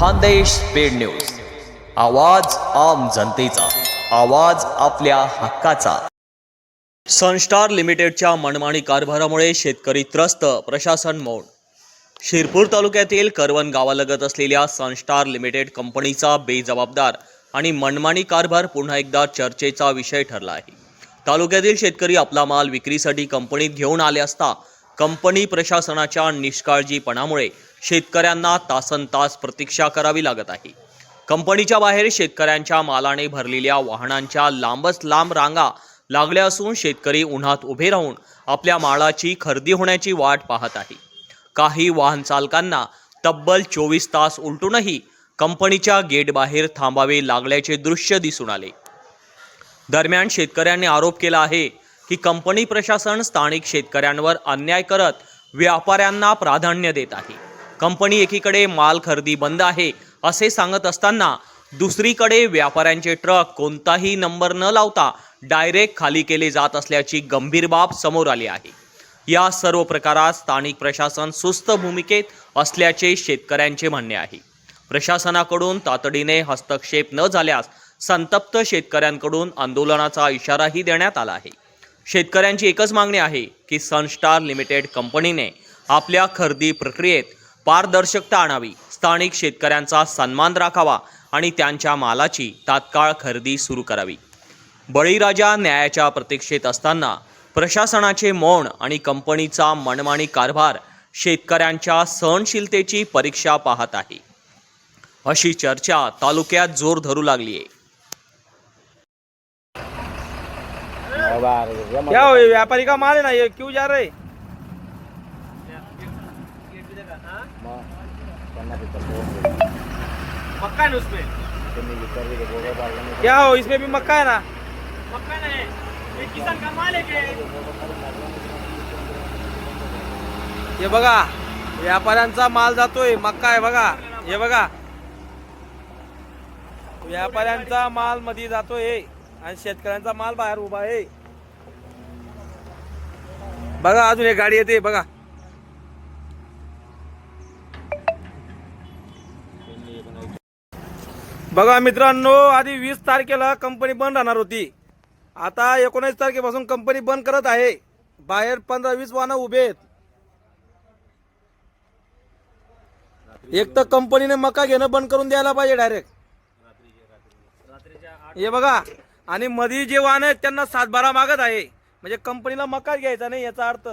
Khandesh paid news. आवाज आम जनतेचा. आवाज आपल्या हक्काचा. सनस्टार लिमिटेडच्या मनमाणी कारभारामुळे शेतकरी त्रस्त प्रशासन मौन. शिरपूर तालुक्यातील करवण गावालगत असलेल्या सनस्टार लिमिटेड कंपनीचा बेजबाबदार आणि मनमानी कारभार पुन्हा एकदा चर्चेचा विषय ठरला आहे. तालुक्यातील शेतकरी आपला माल विक्रीसाठी कंपनीत घेऊन आले असता कंपनी प्रशासनाच्या निष्काळजीपणामुळे शेतकऱ्यांना तासन तास प्रतीक्षा करावी लागत आहे. कंपनीच्या बाहेर शेतकऱ्यांच्या मालाने भरलेल्या वाहनांच्या लांबच लांब रांगा लागल्या असून शेतकरी उन्हात उभे राहून आपल्या मालाची खरेदी होण्याची वाट पाहत आहे. काही वाहन चालकांना तब्बल चोवीस तास उलटूनही कंपनीच्या गेट बाहेर थांबावे लागल्याचे दृश्य दिसून आले. दरम्यान शेतकऱ्यांनी आरोप केला आहे की कंपनी प्रशासन स्थानिक शेतकऱ्यांवर अन्याय करत व्यापाऱ्यांना प्राधान्य देत आहे. कंपनी एकीकडे माल खरेदी बंद आहे असे सांगत असताना दुसरीकडे व्यापाऱ्यांचे ट्रक कोणताही नंबर न लावता डायरेक्ट खाली केले जात असल्याची गंभीर बाब समोर आली आहे. या सर्व प्रकारात स्थानिक प्रशासन सुस्त भूमिकेत असल्याचे शेतकऱ्यांचे म्हणणे आहे. प्रशासनाकडून तातडीने हस्तक्षेप न झाल्यास संतप्त शेतकऱ्यांकडून आंदोलनाचा इशाराही देण्यात आला आहे. शेतकऱ्यांची एकच मागणी आहे की सनस्टार लिमिटेड कंपनीने आपल्या खरेदी प्रक्रियेत पारदर्शकता आणावी स्थानिक शेतकऱ्यांचा सन्मान राखावा आणि त्यांच्या मालाची तात्काळ खरेदी सुरू करावी. बळीराजा न्यायाच्या प्रतीक्षेत असताना प्रशासनाचे मौन आणि कंपनीचा मनमानी कारभार शेतकऱ्यांच्या सहनशीलतेची परीक्षा पाहत आहे. अशी चर्चा तालुक्यात जोर धरू लागली आहे क्या हो ये व्यापारी का माल है ना ये क्यों जा रहे? मक्का है उसमें? क्या हो इसमें भी मक्का है ना? मक्का नहीं ये किसान का माल है हे बघा व्यापाऱ्यांचा माल जातोय मक्का आहे बघा हे बघा. व्यापाऱ्यांचा माल मध्ये जातोय. आणि शेतकऱ्यांचा माल बाहेर उभा आहे. बघा अजून एक गाडी येते बघा. बघा मित्रांनो आधी वीस तारखेला कंपनी बंद राहणार होती. आता एकोणीस तारखेपासून कंपनी बंद करत आहे. बाहेर पंधरा वीस वाहनं उभे आहेत. एक तर कंपनीने मका घेणं बंद करून द्यायला पाहिजे डायरेक्ट हे बघा. आणि मध्ये जे वाहन आहेत त्यांना सातबारा मागत आहे. म्हणजे कंपनीला मका घ्यायचा नाही याचा अर्थ.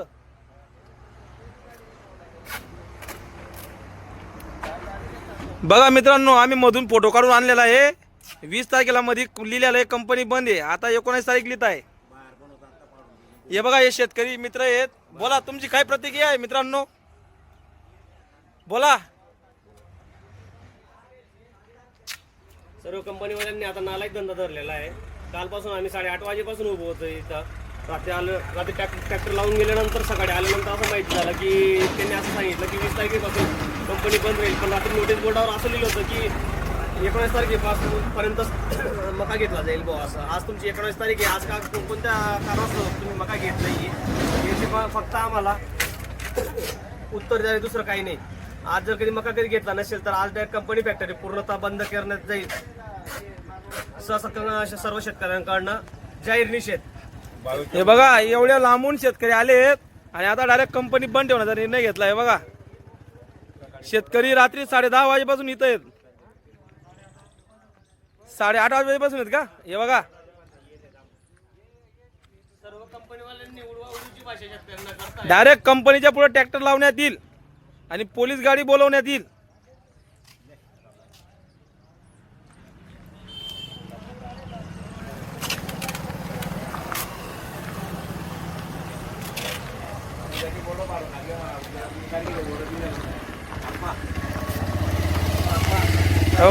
बघा मित्रांनो आम्ही मधून फोटो काढून आणलेला आहे. वीस तारखेला मध्ये लिहिलेलं आहे कंपनी बंद आहे. आता एकोणीस तारीख लिहित आहे. हे बघा हे शेतकरी मित्र आहेत. बोला तुमची काय प्रतिक्रिया आहे मित्रांनो? बोला. सर्व कंपनीवाल्यांनी आता नालायक धंदा धरलेला आहे. कालपासून आम्ही साडेआठ वाजेपासून उभं होतो इथं. रात्री आलं रात्री ट्रॅक्टर ट्रॅक्टर लावून गेल्यानंतर सकाळी आल्यानंतर असं माहिती झालं की त्यांनी असं सांगितलं की वीस तारखेपासून कंपनी बंद होईल पण रात्री नोटीस बोर्डावर असं लिहिलं होतं की एकोणीस तारखेपासून पर्यंत मका घेतला जाईल बुवा असं. आज तुमची एकोणीस तारीख आहे. आज का कोणत्या कारणास्तव तुम्ही मका घेत नाही याची फक्त आम्हाला उत्तर द्यावे दुसरं काही नाही. आज जर कधी मका कधी घेतला नसेल तर आज डायरेक्ट कंपनी फॅक्टरी पूर्णतः बंद करण्यात जाईल. अशा सर्व शेतकऱ्यांकडनं जाहीर निषेध. हे बघा एवढ्या लांबून शेतकरी आले आहेत आणि आता डायरेक्ट कंपनी बंद ठेवण्याचा निर्णय घेतला आहे बघा. शेतकरी रात्री साडे दहा वाजेपासून इथं आहेत. साडे आठ वाजेपासून आहेत का? हे बघा. डायरेक्ट कंपनीच्या पुढे ट्रॅक्टर लावण्यात येईल आणि पोलीस गाडी बोलवण्यात येईल. हो